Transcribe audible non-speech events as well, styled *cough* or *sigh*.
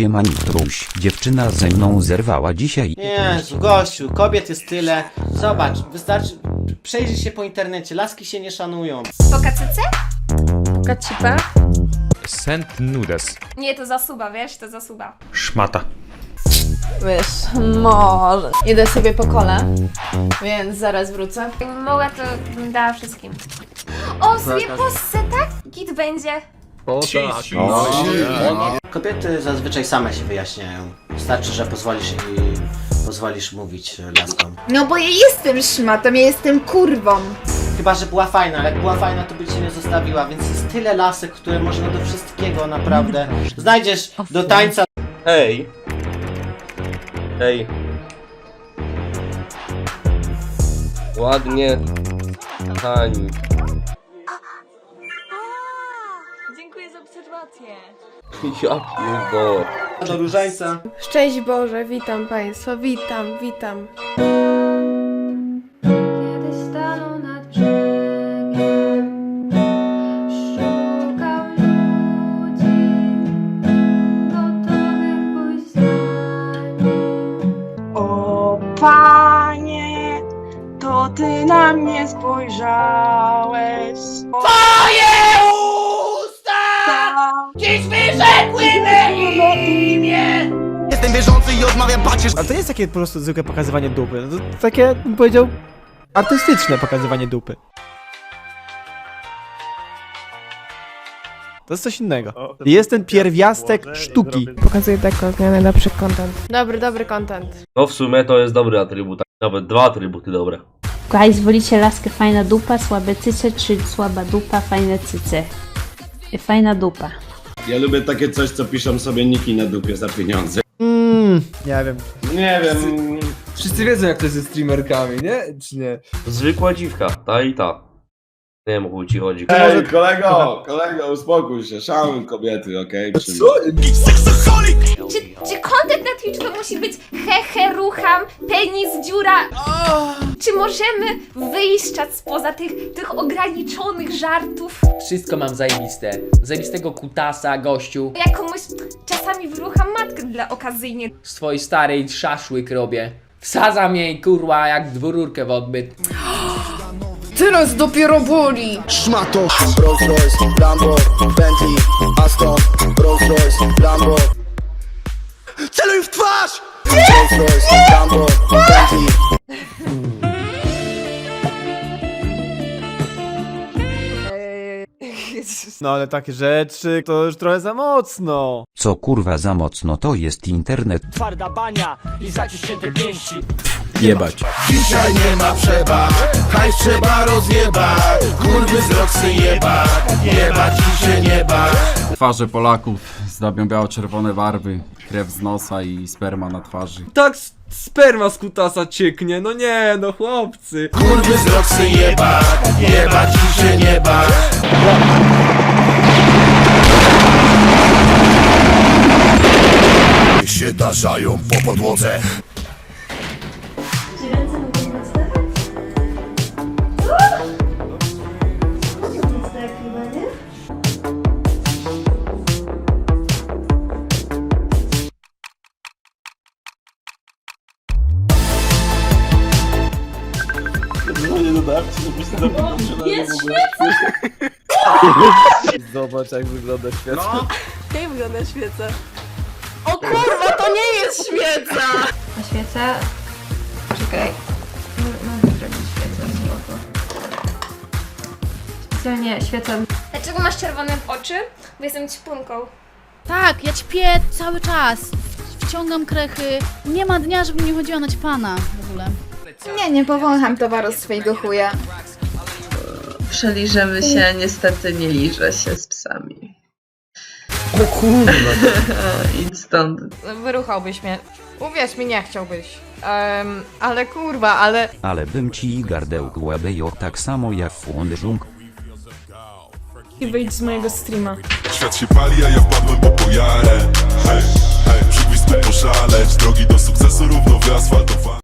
Siema Nitruś, dziewczyna ze mną zerwała dzisiaj. Jezu, gościu, kobiet jest tyle. Zobacz, wystarczy przejrzyj się po internecie, laski się nie szanują. Pokacyce? Kacipa? Sent Nudes. Nie, to zasuba, wiesz, to zasuba. Szmata. Wiesz, może. Idę sobie po kole, więc zaraz wrócę. Jakbym mogła, to bym dała wszystkim. O, sobie possę, tak? Git będzie. Kobiety zazwyczaj same się wyjaśniają. Wystarczy, że pozwolisz i pozwolisz mówić e, laskom. No bo ja jestem szmatą, ja jestem kurwą. Chyba, że była fajna, ale jak była fajna, to by cię nie zostawiła, więc jest tyle lasek, które można do wszystkiego naprawdę. Znajdziesz do tańca Hej. Hej. Ładnie. Tań. Obserwację. Ja pierdolę. do różańca. Szczęść Boże, witam Państwa, witam, witam. Kiedy stanął nad brzegiem, szukał ludzi, gotowych pójść za nim. O panie, to ty na mnie spojrzałeś. Twoje usta! Dziś wyrzekły me imię! Jestem wierzący i odmawiam pacierz Ale to jest takie po prostu zwykłe pokazywanie dupy. No To takie, bym powiedział, artystyczne pokazywanie dupy. To jest coś innego. Jest ten pierwiastek sztuki. Pokazuję taką zmianę lepszy content. Dobry, dobry content. No w sumie to jest dobry atrybut. Nawet dwa atrybuty dobre. Guys, wolicie laskę fajna dupa, słabe cyce, czy słaba dupa, fajne cyce? Fajna dupa. Ja lubię takie coś, co piszą sobie niki na dupie za pieniądze. Mmm, nie wiem. Nie wiem. Wszyscy wiedzą jak to jest ze streamerkami, nie? Czy nie? Zwykła dziwka, ta i ta. Nie wiem o chuj ci chodzi. Ej, kolego, kolego, uspokój się, szanuj kobiety, okej? Okay? Czy, czy content na Twitchu to musi być hehe, rucham, penis, dziura? Czy możemy wyjść spoza tych, tych ograniczonych żartów? Wszystko mam zajebiste. Zajebistego kutasa, gościu. Ja komuś czasami wyrucham matkę dla okazyjnie. Z twojej starej szaszłyk robię. Wsadzam jej, kurwa, jak dwururkę w odbyt. *gasps* Teraz dopiero boli. Szmato! Rolls Royce, Lambo, Bentley, Aston, Rolls Royce, Lambo. Celuj w twarz! Rolls Royce, Lambo, No ale takie rzeczy to już trochę za mocno. Co kurwa za mocno to jest internet. Twarda bania i zaciśnięte pięści. Jebać. Dzisiaj nie ma przebacz, hajs trzeba rozjebać. Kurwy z Roxy jebać, jebać i się nie bać. Twarze Polaków zdobią biało-czerwone barwy, krew z nosa i sperma na twarzy. Tak sperma z kutasa cieknie, no nie, no chłopcy. Kurwy z Roxy jebać, jebać i się nie bać. Się tarzają po podłodze. Zobacz jak wygląda świat. Jak wygląda świeca? O jest świeca! A świeca... Czekaj. Mogę zrobić świecę złotą. Specjalnie świecę... Dlaczego masz czerwone oczy? Bo jestem ćpunką. Tak, ja ćpię cały czas. Wciągam krechy. Nie ma dnia, żebym nie chodziła na ćpana w ogóle. Nie, nie powącham towaru z twojego chuja. Przeliżemy się, niestety nie liże się z psami. O kurwa. *laughs* Idź stąd. Wyruchałbyś mnie. Uwierz mi, nie chciałbyś. Em, ale kurwa, ale... Ale bym ci gardełk łabejo tak samo jak Fłondyżunk. I wyjdź z mojego streama. Świat się pali, a ja wpadłem po pojarę Hej, hej, przygwizd poszaleć Drogi do sukcesu równo wyasfaltowane